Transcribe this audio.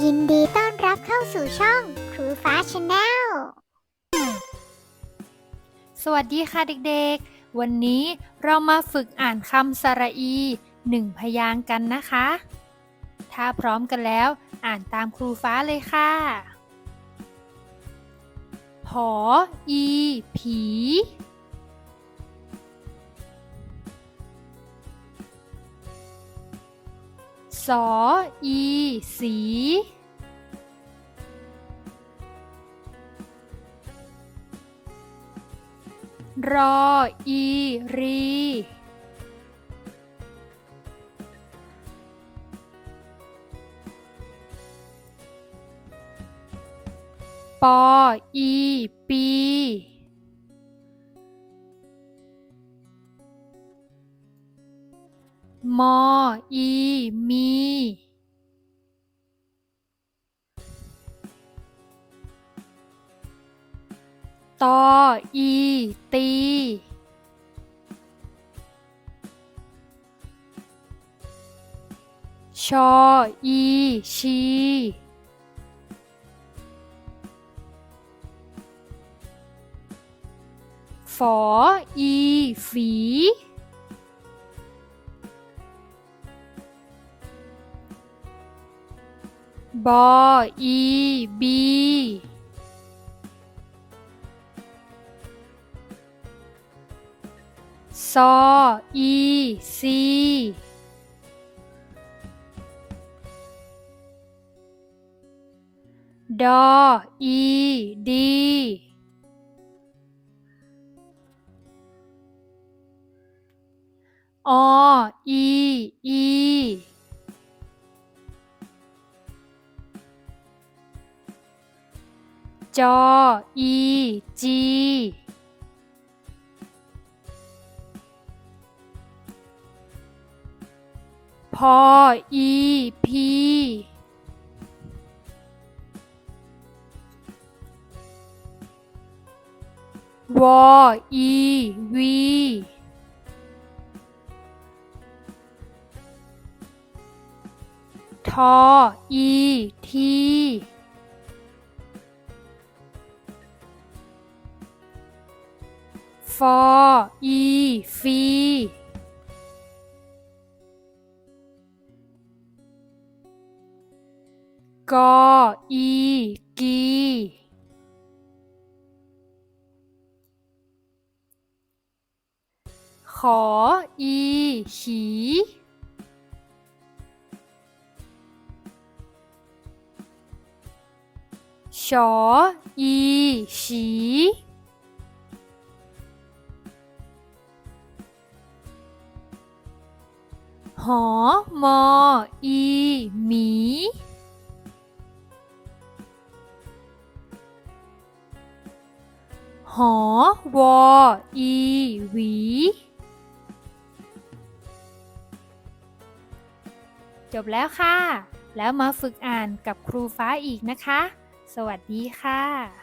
ยินดีต้อนรับเข้าสู่ช่องครูฟ้าชาแนล สวัสดีค่ะเด็กๆ วันนี้เรามาฝึกอ่านคำสระอีหนึ่งพยางค์กันนะคะ ถ้าพร้อมกันแล้วอ่านตามครูฟ้าเลยค่ะผออี ผี สออีสี รออีรี ปออีปี มอ อี มี ตอ อี ตี ชอ อี ชี ฝอ อี ฝี บอ อีบีซอ อีซีดอ อีดีออีอี จอ อีจีพอ อีพีวอ อีวีทอ อีที ฟออีฟีกออีกีขออีขีชออีฉี หอมออีหมีหอวออีหวีจบแล้วค่ะ แล้วมาฝึกอ่านกับครูฟ้าอีกนะคะ สวัสดีค่ะ